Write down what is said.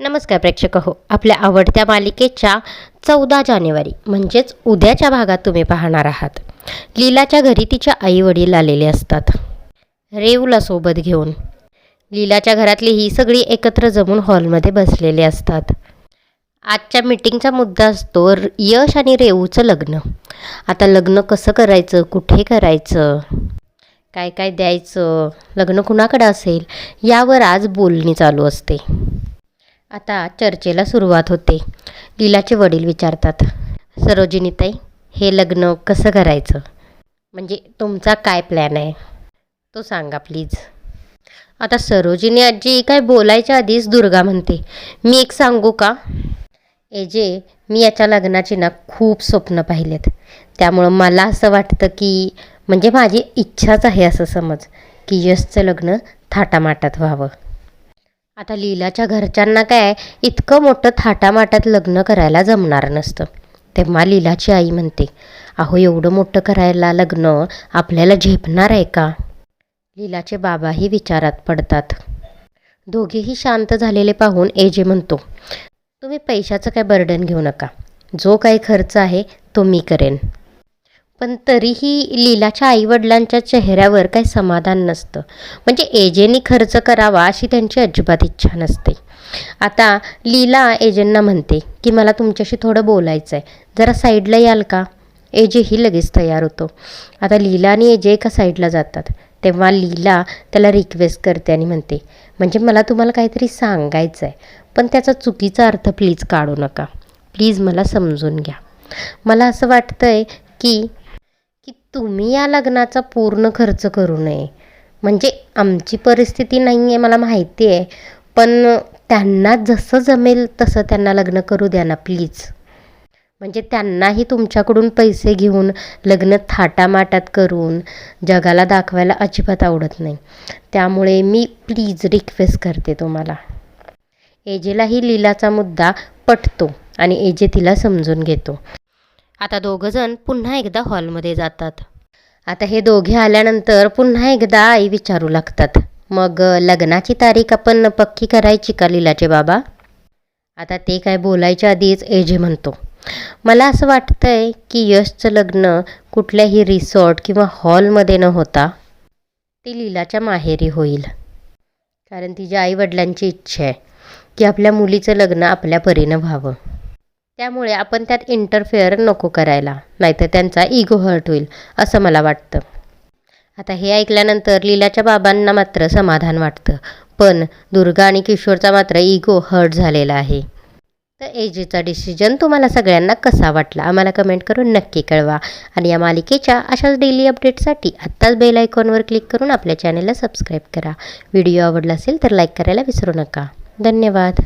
नमस्कार प्रेक्षक हो आपल्या आवडत्या मालिकेच्या चौदा जानेवारी म्हणजेच उद्याच्या भागात तुम्ही पाहणार आहात. लीलाच्या घरी तिच्या आई वडील आलेले असतात. रेवला सोबत घेऊन. लीलाच्या घरातली ही सगळी एकत्र जमून हॉलमध्ये बसलेले असतात. आजच्या मीटिंगचा मुद्दा असतो यश आणि रेवूचं लग्न. आता लग्न कसं करायचं कुठे करायचं काय काय द्यायचं लग्न कुणाकडं असेल यावर आज बोलणी चालू असते. आता चर्चेला सुरुवात होते. लीलाचे वडील विचारतात सरोजिनीताई हे लग्न कसं करायचं? म्हणजे तुमचा काय प्लॅन आहे? तो सांगा प्लीज आता सरोजिनी आजी काय बोलायच्या आधीच दुर्गा म्हणते. मी एक सांगू का? एजे मी याच्या लग्नाची ना खूप स्वप्न पाहिलेत. त्यामुळं मला असं वाटतं की म्हणजे माझी इच्छाच आहे असं समज की यशचं लग्न थाटामाटात व्हावं. आता लीलाच्या घरच्यांना काय इतकं मोठं थाटामाटात लग्न करायला जमणार नसतं. तेव्हा लीलाची आई म्हणते अहो एवढं मोठं करायला लग्न आपल्याला झेपणार आहे का? लीलाचे बाबाही विचारात पडतात. दोघेही शांत झालेले पाहून एजे म्हणतो तुम्ही पैशाचं काय बर्डन घेऊ नका. जो काही खर्च आहे तो मी करेन. पण तरीही लीलाच्या आईवडिलांच्या चेहऱ्यावर काही समाधान नसतं. म्हणजे एजेनी खर्च करावा अशी त्यांची अजिबात इच्छा नसते. आता लीला एजेंना म्हणते की मला तुमच्याशी थोडं बोलायचं आहे जरा साईडला याल का? एजेही लगेच तयार होतो. आता लीला आणि एजे एका साईडला जातात. तेव्हा लीला त्याला रिक्वेस्ट करते आणि म्हणते म्हणजे मला तुम्हाला काहीतरी सांगायचं आहे पण त्याचा चुकीचा अर्थ प्लीज काढू नका. प्लीज मला समजून घ्या. मला असं वाटतं आहे की की तुम्ही या लग्नाचा पूर्ण खर्च करू नये. म्हणजे आमची परिस्थिती नाही आहे मला माहिती आहे पण त्यांना जसं जमेल तसं त्यांना लग्न करू द्या ना प्लीज. म्हणजे त्यांनाही तुमच्याकडून पैसे घेऊन लग्न थाटामाटात करून जगाला दाखवायला अजिबात आवडत नाही. त्यामुळे मी प्लीज रिक्वेस्ट करते तुम्हाला. एजेलाही लीलाचा मुद्दा पटतो आणि एजे तिला समजून घेतो. आता दोघंजण पुन्हा एकदा हॉलमध्ये जातात. आता हे दोघे आल्यानंतर पुन्हा एकदा आई विचारू लागतात. मग लग्नाची तारीख आपण पक्की करायची का लीलाचे बाबा? आता ते काय बोलायच्या आधीच एजे म्हणतो. मला असं वाटतंय की यशचं लग्न कुठल्याही रिसॉर्ट किंवा हॉलमध्ये न होता ते लीलाच्या माहेरी होईल. कारण तिच्या आईवडिलांची इच्छा आहे की आपल्या मुलीचं लग्न आपल्या परीनं व्हावं. त्यामुळे आपण त्यात इंटरफेअर नको करायला नाहीतर त्यांचा इगो हर्ट होईल असं मला वाटतं. आता हे ऐकल्यानंतर लीलाच्या बाबांना मात्र समाधान वाटतं. पण दुर्गा आणि किशोरचा मात्र इगो हर्ट झालेला आहे. तर एजेचा डिसिजन तुम्हाला सगळ्यांना कसा वाटला? आम्हाला कमेंट करून नक्की कळवा. आणि या मालिकेच्या अशाच डेली अपडेटसाठी आत्ताच बेल आयकॉनवर क्लिक करून आपल्या चॅनेलला सबस्क्राईब करा. व्हिडिओ आवडला असेल तर लाईक करायला विसरू नका. धन्यवाद.